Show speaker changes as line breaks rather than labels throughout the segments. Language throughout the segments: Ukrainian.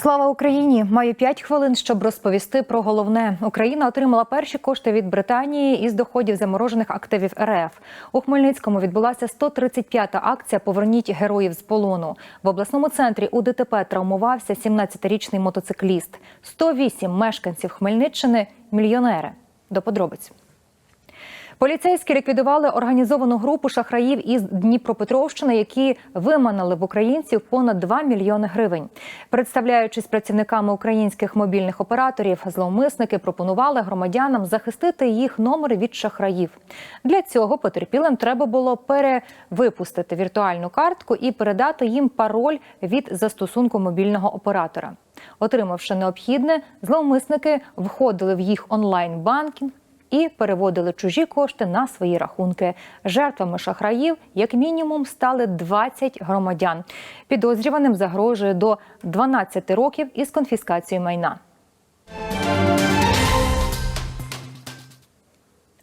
Слава Україні! Маю 5 хвилин, щоб розповісти про головне. Україна отримала перші кошти від Британії із доходів заморожених активів РФ. У Хмельницькому відбулася 135-та акція Поверніть героїв з полону. В обласному центрі у ДТП травмувався 17-річний мотоцикліст. 108 мешканців Хмельниччини мільйонери. До подробиць. Поліцейські ліквідували організовану групу шахраїв із Дніпропетровщини, які виманили в українців понад 2 мільйони гривень. Представляючись працівниками українських мобільних операторів, зловмисники пропонували громадянам захистити їх номери від шахраїв. Для цього потерпілим треба було перевипустити віртуальну картку і передати їм пароль від застосунку мобільного оператора. Отримавши необхідне, зловмисники входили в їх онлайн-банкінг і переводили чужі кошти на свої рахунки. Жертвами шахраїв, як мінімум, стали 20 громадян. Підозрюваним загрожує до 12 років із конфіскацією майна.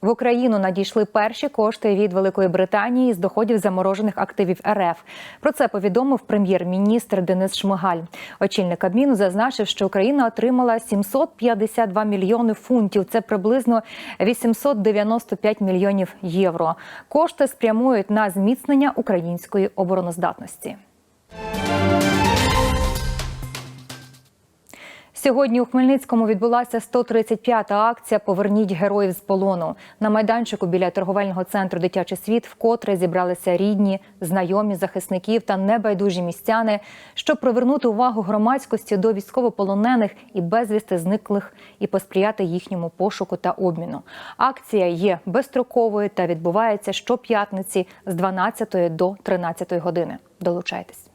В Україну надійшли перші кошти від Великої Британії з доходів заморожених активів РФ. Про це повідомив прем'єр-міністр Денис Шмигаль. Очільник Кабміну зазначив, що Україна отримала 752 мільйони фунтів. Це приблизно 895 мільйонів євро. Кошти спрямують на зміцнення української обороноздатності. Сьогодні у Хмельницькому відбулася 135-та акція Поверніть героїв з полону. На майданчику біля торговельного центру Дитячий світ вкотре зібралися рідні, знайомі захисників та небайдужі містяни, щоб привернути увагу громадськості до військовополонених і безвісти зниклих і посприяти їхньому пошуку та обміну. Акція є безстроковою та відбувається щоп'ятниці з 12 до 13 години. Долучайтесь.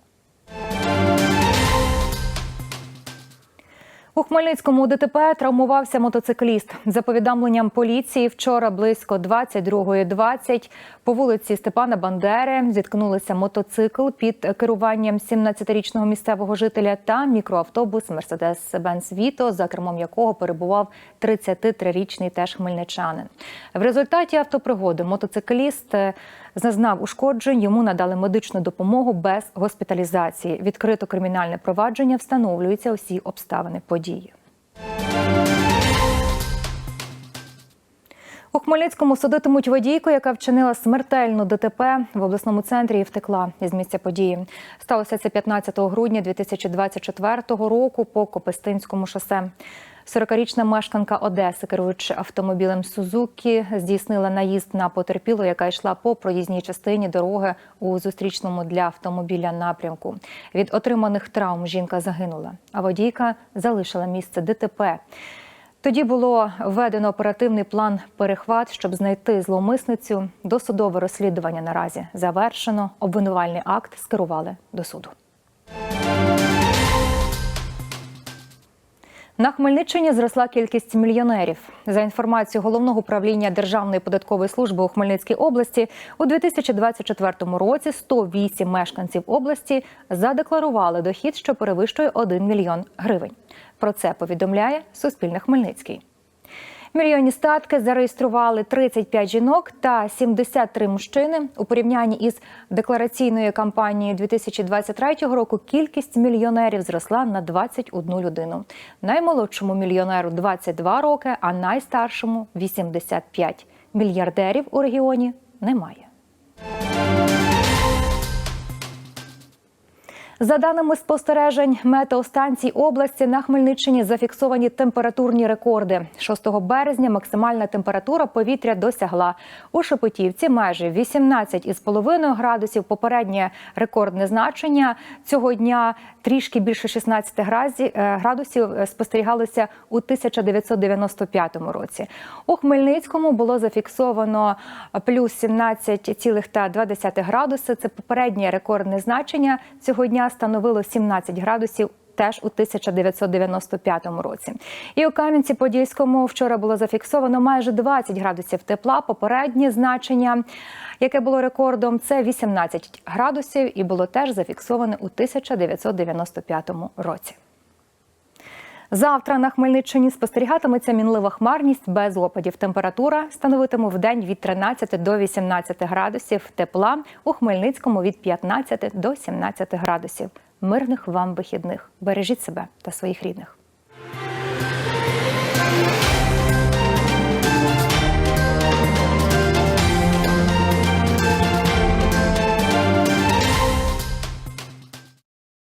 У Хмельницькому ДТП травмувався мотоцикліст. За повідомленням поліції, вчора близько 22.20 по вулиці Степана Бандери зіткнулися мотоцикл під керуванням 17-річного місцевого жителя та мікроавтобус Мерседес-Бенц Віто, за кермом якого перебував 33-річний теж хмельничанин. В результаті автопригоди мотоцикліст зазнав ушкоджень. Йому надали медичну допомогу без госпіталізації. Відкрито кримінальне провадження встановлюються усі обставини події. У Хмельницькому судитимуть водійку, яка вчинила смертельну ДТП в обласному центрі і втекла із місця події. Сталося це 15 грудня 2024 року по Копистинському шосе. 40-річна мешканка Одеси, керуючи автомобілем Сузукі, здійснила наїзд на потерпілу, яка йшла по проїзній частині дороги у зустрічному для автомобіля напрямку. Від отриманих травм жінка загинула, а водійка залишила місце ДТП. Тоді було введено оперативний план перехват, щоб знайти зловмисницю. Досудове розслідування наразі завершено. Обвинувальний акт скерували до суду. На Хмельниччині зросла кількість мільйонерів. За інформацією головного управління Державної податкової служби у Хмельницькій області, у 2024 році 108 мешканців області задекларували дохід, що перевищує 1 мільйон гривень. Про це повідомляє Суспільне Хмельницький. Мільйонні статки зареєстрували 35 жінок та 73 мужчини. У порівнянні із деклараційною кампанією 2023 року кількість мільйонерів зросла на 21 людину. Наймолодшому мільйонеру 22 роки, а найстаршому 85. Мільярдерів у регіоні немає. За даними спостережень метеостанцій області на Хмельниччині зафіксовані температурні рекорди. 6 березня максимальна температура повітря досягла у Шепетівці майже 18,5 градусів. Попереднє рекордне значення цього дня трішки більше 16 градусів спостерігалося у 1995 році. У Хмельницькому було зафіксовано плюс 17,2 градуси. Це попереднє рекордне значення цього дня становило 17 градусів. Теж у 1995 році, і у Кам'янці-Подільському вчора було зафіксовано майже 20 градусів тепла. Попереднє значення, яке було рекордом, це 18 градусів, і було теж зафіксоване у 1995 році. Завтра на Хмельниччині спостерігатиметься мінлива хмарність без опадів. Температура становитиме в день від 13 до 18 градусів. Тепла у Хмельницькому від 15 до 17 градусів. Мирних вам вихідних. Бережіть себе та своїх рідних.